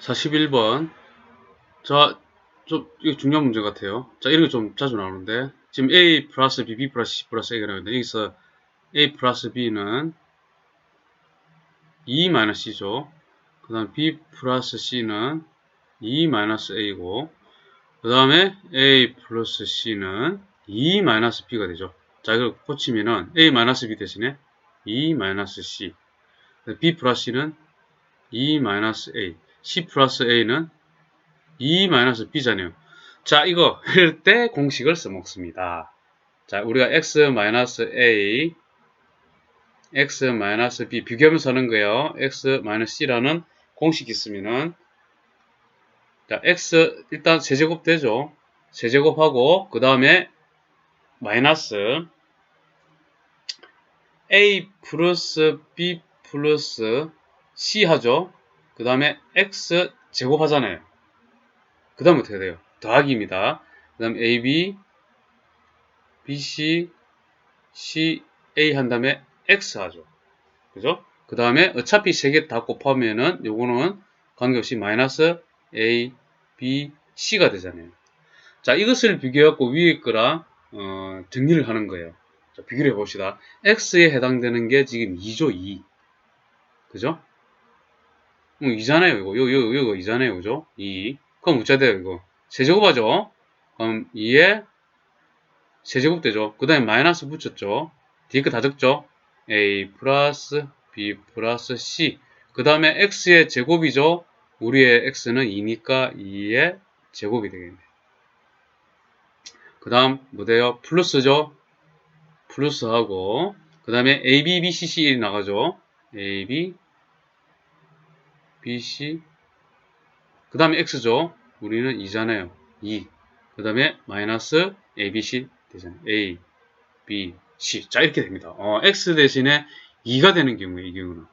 41번. 자, 좀, 이거 중요한 문제 같아요. 자, 이런 게 좀 자주 나오는데. 지금 A 플러스 B, B 플러스 C 플러스 A가 나오는데, 여기서 A 플러스 B는 2 마이너스 C죠. 그 다음 B 플러스 C는 2 마이너스 A고, 그 다음에 A 플러스 C는 2 마이너스 B가 되죠. 자, 이걸 고치면은 A 마이너스 B 대신에 2 마이너스 C. B 플러스 C는 2 마이너스 A. C 플러스 A는 2 마이너스 B잖아요. 자, 이거 할때 공식을 써먹습니다. 자, 우리가 X 마이너스 A, X 마이너스 B 비교하면서 하는 거예요. X 마이너스 C라는 공식이 있으면은 자, X 일단 세제곱 되죠. 세제곱하고 그 다음에 마이너스 A 플러스 B 플러스 C 하죠. 그 다음에 X 제곱하잖아요. 그 다음 어떻게 돼요? 더하기입니다. 그 다음 AB, BC, CA 한 다음에 X 하죠. 그죠? 그 다음에 어차피 세 개 다 곱하면은 요거는 관계없이 마이너스 A, B, C가 되잖아요. 자, 이것을 비교해갖고 위에 거랑 어, 정리를 하는 거예요. 자, 비교를 해봅시다. X에 해당되는 게 지금 2죠, 2. 그죠? 뭐 2잖아요, 이거. 요, 요, 요거 2잖아요, 그죠? 2. 그럼 돼요, 이거? 세제곱하죠? 그럼 2에 세제곱 되죠? 그 다음에 마이너스 붙였죠? 뒤에 거다 적죠? A 플러스 B 플러스 C. 그 다음에 X의 제곱이죠? 우리의 X는 2니까 2의 제곱이 되겠네. 그 다음, 뭐 돼요? 플러스죠? 플러스하고, 그 다음에 A, B, B, C, C 1이 나가죠? A, B, B, C. 그 다음에 X죠? 우리는 2잖아요. 2. 그 다음에 마이너스 A, B, C 되잖아요. A, B, C. 자, 이렇게 됩니다. 어, X 대신에 2가 되는 경우에, 이 경우는.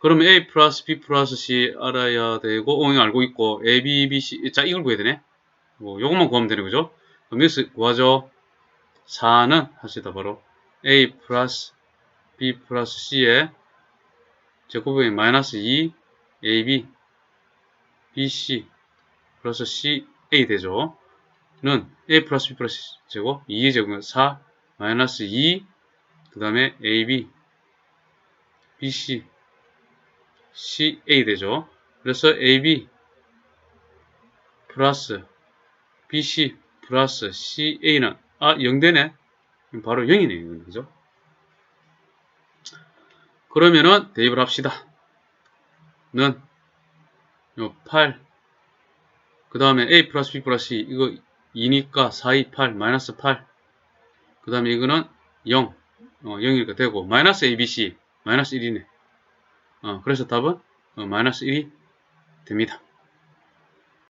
그러면 A 플러스 B 플러스 C 알아야 되고, 어, 이거 알고 있고, A, B, B, C. 자, 이걸 구해야 되네. 뭐, 요것만 구하면 되는 거죠? 그럼 여기서 구하죠. 4는 합시다, 바로. A 플러스 B 플러스 C의 제곱이 마이너스 2, AB, BC 플러스 CA 되죠. 는 A 플러스 B 플러스 제곱 2의 제곱은 4 마이너스 2 그 다음에 AB BC CA 되죠. 그래서 AB 플러스 BC 플러스 CA는 아 0되네. 바로 0이네 이거는 그죠? 그러면은 대입을 합시다. 는요 8. 그 다음에 A 플러스 B 플러스 C. 이거 2니까 4, 2, 8, 마이너스 8. 그 다음에 이거는 0. 어, 0이니까 되고, 마이너스 ABC. 마이너스 1이네. 어, 그래서 답은 어, 마이너스 1이 됩니다.